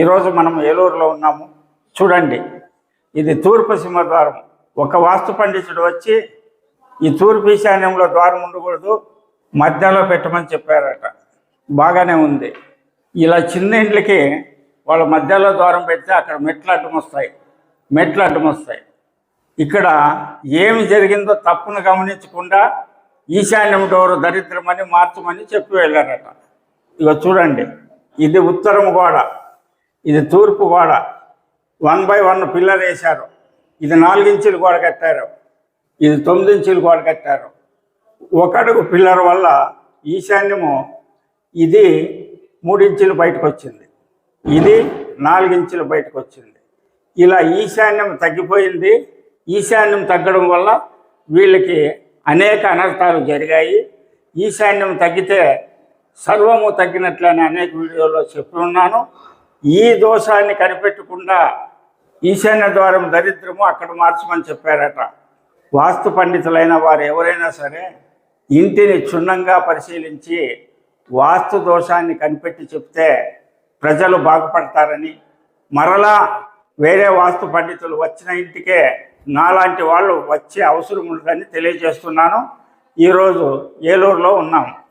ఈరోజు మనం ఏలూరులో ఉన్నాము. చూడండి ఇది తూర్పు సింహద్వారం. ఒక వాస్తు పండితుడు వచ్చి ఈ తూర్పు ఈశాన్యంలో ద్వారం ఉండకూడదు మధ్యలో పెట్టమని చెప్పారట. బాగానే ఉంది. ఇలా చిన్న ఇండ్లకి వాళ్ళ మధ్యలో ద్వారం పెడితే అక్కడ మెట్లు అడ్డం వస్తాయి మెట్లు అడ్డం వస్తాయి ఇక్కడ ఏమి జరిగిందో తప్పును గమనించకుండా ఈశాన్యం డోరు దరిద్రమని మార్చమని చెప్పి వెళ్ళారట. ఇక చూడండి ఇది ఉత్తరం గోడ. ఇది తూర్పు గోడ. వన్ బై వన్ పిల్లర్ వేశారు. ఇది నాలుగించులు గోడ కట్టారు. ఇది తొమ్మిది ఇంచులు గోడ కట్టారు. ఒక అడుగు పిల్లర్ వల్ల ఈశాన్యము ఇది మూడించులు బయటకు వచ్చింది ఇది నాలుగించులు బయటకు వచ్చింది ఇలా ఈశాన్యం తగ్గిపోయింది. ఈశాన్యం తగ్గడం వల్ల వీళ్ళకి అనేక అనర్థాలు జరిగాయి. ఈశాన్యం తగ్గితే సర్వము తగ్గినట్లని అనేక వీడియోలో చెప్పి ఉన్నాను ఈ దోషాన్ని కనిపెట్టకుండా ఈశాన్య ద్వారం దరిద్రము అక్కడ మార్చమని చెప్పారట. వాస్తు పండితులైన వారు ఎవరైనా సరే ఇంటిని క్షుణ్ణంగా పరిశీలించి వాస్తు దోషాన్ని కనిపెట్టి చెప్తే ప్రజలు బాగుపడతారని మరలా వేరే వాస్తు పండితులు వచ్చిన ఇంటికే నాలాంటి వాళ్ళు వచ్చే అవసరం ఉండదని తెలియజేస్తున్నాను. ఈరోజు ఏలూరులో ఉన్నాము